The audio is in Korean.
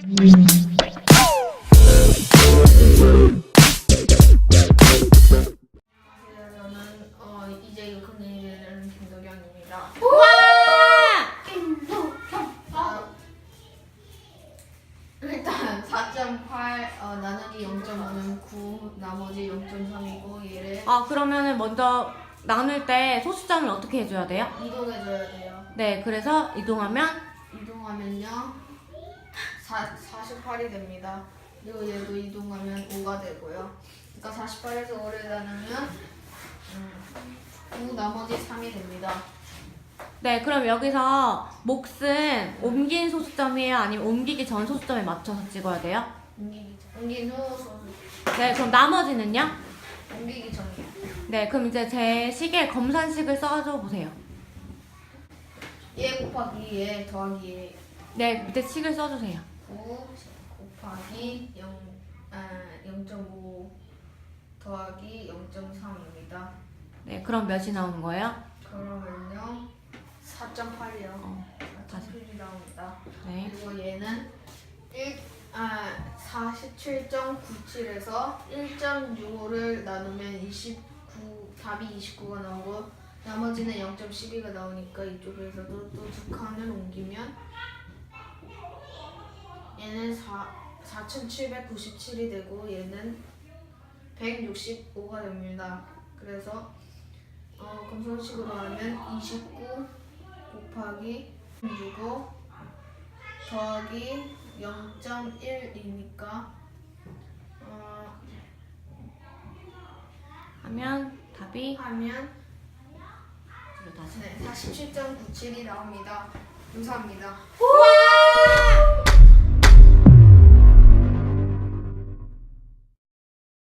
안녕하세요. 저는 어, 이제 6학년이 되는 김도경입니다. 아, 일단 4.8 어, 나누기 0.5는 9 나머지 0.3이고 얘를 아 그러면은 먼저 나눌 때 소수점을 어떻게 해줘야 돼요? 이동해줘야 돼요. 네, 그래서 이동하면 이동하면요 4, 48이 됩니다. 그리고 얘도 이동하면 5가 되고요. 그러니까 48에서 5를 나누면 음, 9 나머지 3이 됩니다. 네, 그럼 여기서 몫은 옮긴 소수점이에요? 아니면 옮기기 전 소수점에 맞춰서 찍어야 돼요? 옮기기 전- 옮긴 후 소수 네, 그럼 나머지는요? 옮기기 전이요. 네, 그럼 이제 제 식에 검산식을 써줘 보세요. 얘 곱하기 얘 더하기 얘 네, 밑에 식을 써주세요. 9 곱하기 0, 아, 0.5 더하기 0.3입니다. 네, 그럼 몇이 나오는 거예요? 그러면요 4.8이요. 어, 4.8이 나옵니다. 네. 그리고 얘는 1, 아, 47.97에서 1.65를 나누면 29, 답이 29가 나오고 나머지는 0.12가 나오니까 이쪽에서도 또 두 칸을 옮기면 4, 4797이 되고 얘는 165가 됩니다. 그래서 어, 검선식으로 하면 29 곱하기 6고 더하기 0.1이니까 어, 하면 답이 하면. 네, 47.97이 나옵니다. 감사합니다. 우와!